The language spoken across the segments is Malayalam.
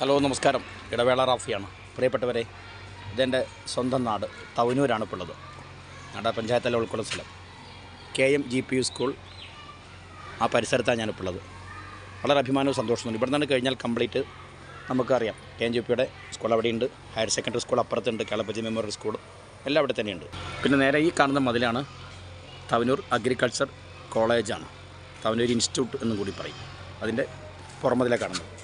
ഹലോ നമസ്കാരം. ഇടവേള റാഫിയാണ്. പ്രിയപ്പെട്ടവരെ ഇതെന്റെ സ്വന്തം നാട് തവനൂരാണ് ഇപ്പോൾ ഉള്ളത്. ഞങ്ങളുടെ പഞ്ചായത്തിലെ ഉൾക്കൊള്ളുന്ന സ്ഥലം. K M G P U school ആ പരിസരത്താണ് ഞാനിപ്പോൾ ഉള്ളത്. വളരെ അഭിമാനവും സന്തോഷമുണ്ട് ഇവിടെ നിന്ന് കഴിഞ്ഞാൽ കംപ്ലീറ്റ് നമുക്കറിയാം. കെ എം ജി പിയുടെ സ്കൂൾ അവിടെയുണ്ട്. ഹയർ സെക്കൻഡറി സ്കൂൾ അപ്പുറത്തുണ്ട്. കേളപ്പജി മെമ്മോറിയൽ സ്കൂൾ എല്ലാം അവിടെ തന്നെയുണ്ട്. പിന്നെ നേരെ ഈ കാണുന്ന മതിലാണ് തവനൂർ അഗ്രികൾച്ചർ കോളേജാണ്. തവനൂർ ഇൻസ്റ്റിറ്റ്യൂട്ട് എന്നും കൂടി പറയും. അതിന്റെ പുറമതിലെ കാണുന്നത്.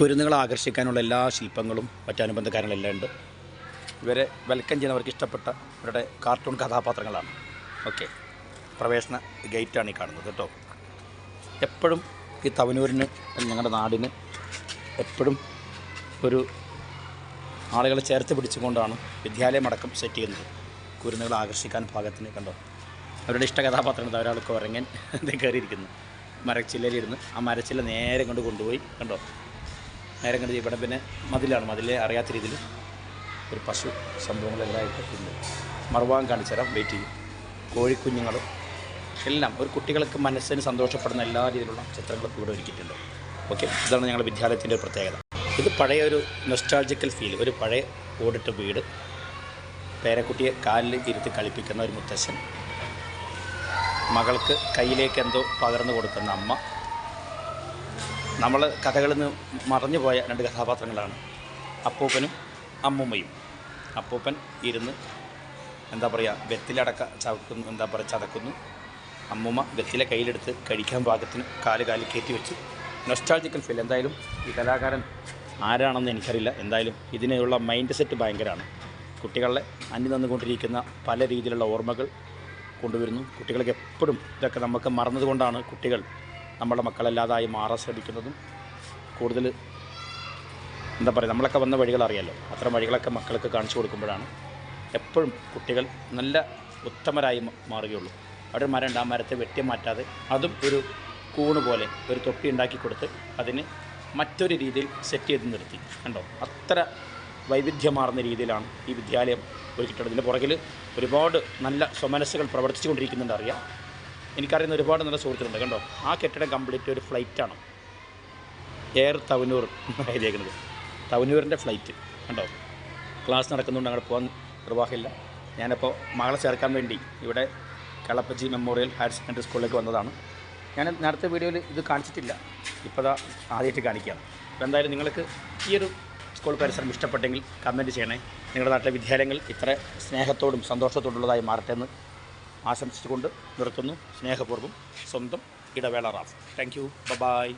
കുരുന്നുകളെ ആകർഷിക്കാനുള്ള എല്ലാ ശില്പങ്ങളും മറ്റനുബന്ധ കാര്യങ്ങളെല്ലാം ഉണ്ട്. ഇവരെ വെൽക്കം ചെയ്യുന്നവർക്ക് ഇഷ്ടപ്പെട്ട ഇവരുടെ കാർട്ടൂൺ കഥാപാത്രങ്ങളാണ്. ഓക്കെ പ്രവേശന ഗേറ്റാണ് ഈ കാണുന്നത് കേട്ടോ. എപ്പോഴും ഈ തവനൂരിന് ഞങ്ങളുടെ നാടിന് എപ്പോഴും ഒരു ആളുകളെ ചേർത്ത് പിടിച്ചുകൊണ്ടാണ് വിദ്യാലയം അടക്കം സെറ്റ് ചെയ്യുന്നത്. കുരുന്നുകളെ ആകർഷിക്കാൻ പാകത്തിന് കണ്ടോ? അവരുടെ ഇഷ്ട കഥാപാത്രങ്ങൾ ഒരാൾക്ക് ഉറങ്ങൻ ഇത് കയറിയിരിക്കുന്നു. മരച്ചില്ലയിലിരുന്ന് ആ മരച്ചില്ല നേരെ കൊണ്ട് കൊണ്ടുപോയി കണ്ടോ? നേരെ കണ്ട് ഇവിടെ പിന്നെ മതിലാണ്. മതിലെ അറിയാത്ത രീതിയിൽ ഒരു പശു സംഭവങ്ങളെല്ലാം ഇട്ടിട്ടുണ്ട് മറുഭാഗം കാണിച്ചു തരാം. വെയിറ്റ് ചെയ്യും. കോഴിക്കുഞ്ഞുങ്ങളും എല്ലാം ഒരു കുട്ടികൾക്ക് മനസ്സിന് സന്തോഷപ്പെടുന്ന എല്ലാ രീതിയിലുള്ള ചിത്രങ്ങളും ഇവിടെ ഒരുക്കിയിട്ടുണ്ട്. ഓക്കെ ഇതാണ് ഞങ്ങളുടെ വിദ്യാലയത്തിന്റെ ഒരു പ്രത്യേകത. ഇത് പഴയ ഒരു നൊസ്റ്റാൾജിക്കൽ ഫീൽ ഒരു പഴയ ഓടിട്ട വീട്. പേരക്കുട്ടിയെ കാലിൽ ഇരുത്തി കളിപ്പിക്കുന്ന ഒരു മുത്തശ്ശൻ. മകൾക്ക് കയ്യിലേക്ക് എന്തോ പകർന്നു കൊടുക്കുന്ന അമ്മ. നമ്മൾ കഥകളിൽ നിന്ന് മറഞ്ഞു പോയ രണ്ട് കഥാപാത്രങ്ങളാണ്. അപ്പൂപ്പനും അമ്മൂമ്മയും. അപ്പൂപ്പൻ ഇരുന്ന് എന്താ പറയുക വെത്തിലടക്ക ചവക്കുന്നു എന്താ പറയുക ചതക്കുന്നു. അമ്മൂമ്മ വെത്തിലെ കയ്യിലെടുത്ത് കഴിക്കാൻ പാകത്തിന് കാൽ കാലിൽ കയറ്റി വെച്ച്. നൊസ്റ്റാൾജിക്കൽ ഫീൽ എന്തായാലും ഈ കലാകാരൻ ആരാണെന്ന് എനിക്കറിയില്ല. എന്തായാലും ഇതിനുള്ള മൈൻഡ് സെറ്റ് ഭയങ്കരമാണ് കുട്ടികളെ അന്യം നിന്നുകൊണ്ടിരിക്കുന്ന പല രീതിയിലുള്ള ഓർമ്മകൾ കൊണ്ടുവരുന്നു. കുട്ടികൾക്ക് എപ്പോഴും ഇതൊക്കെ നമുക്ക് മറന്നതുകൊണ്ടാണ് കുട്ടികൾ നമ്മുടെ മക്കളല്ലാതായി മാറാൻ ശ്രമിക്കുന്നതും കൂടുതൽ എന്താ പറയുക നമ്മളൊക്കെ വന്ന വഴികൾ അറിയാലോ. അത്തരം വഴികളൊക്കെ മക്കൾക്ക് കാണിച്ചു കൊടുക്കുമ്പോഴാണ് എപ്പോഴും കുട്ടികൾ നല്ല ഉത്തമരായി മാറുകയുള്ളൂ. അവിടെ ഒരു മരം ആ മരത്തെ വെട്ടി മാറ്റാതെ അതും ഒരു കൂണ് പോലെ ഒരു തൊപ്പി ഉണ്ടാക്കി കൊടുത്ത് അതിന് മറ്റൊരു രീതിയിൽ സെറ്റ് ചെയ്ത് നിർത്തി. കണ്ടോ? അത്ര വൈവിധ്യമാർന്ന രീതിയിലാണ് ഈ വിദ്യാലയം ഒരുക്കിയിട്ടുള്ളത്. ഇതിന്റെ പുറകിൽ ഒരുപാട് നല്ല സ്വമനസ്സുകൾ പ്രവർത്തിച്ചു കൊണ്ടിരിക്കുന്നുണ്ട് അറിയാം. എനിക്കറിയുന്ന ഒരുപാട് നല്ല സുഹൃത്തുക്കളുണ്ട്. കണ്ടോ? ആ കെട്ടിടം കംപ്ലീറ്റ് ഒരു ഫ്ലൈറ്റാണ് എയർ തവനൂർ എഴുതിയേക്കുന്നത്. തവനൂരിന്റെ ഫ്ലൈറ്റ് കണ്ടോ? ക്ലാസ് നടക്കുന്നുണ്ട് അങ്ങോട്ട് പോകാൻ നിർവാഹമില്ല. ഞാനിപ്പോൾ മകളെ ചേർക്കാൻ വേണ്ടി ഇവിടെ കളപ്പച്ചി മെമ്മോറിയൽ ഹയർ സെക്കൻഡറി സ്കൂളിലേക്ക് വന്നതാണ്. ഞാൻ നേരത്തെ വീഡിയോയിൽ ഇത് കാണിച്ചിട്ടില്ല. ഇപ്പോൾ ദാ ആദ്യമായിട്ട് കാണിക്കുകയാണ്. അപ്പോൾ എന്തായാലും നിങ്ങൾക്ക് ഈ ഒരു സ്കൂൾ പരിസരം ഇഷ്ടപ്പെട്ടെങ്കിൽ കമന്റ് ചെയ്യണേ. നിങ്ങളുടെ നാട്ടിലെ വിദ്യാലയങ്ങൾ ഇത്ര സ്നേഹത്തോടും സന്തോഷത്തോടുള്ളതായി മാറട്ടെ എന്ന് ആശംസിച്ചുകൊണ്ട് നിർത്തുന്നു. സ്നേഹപൂർവം സ്വന്തം ഇടവേള റാഫ് താങ്ക് യു ബൈ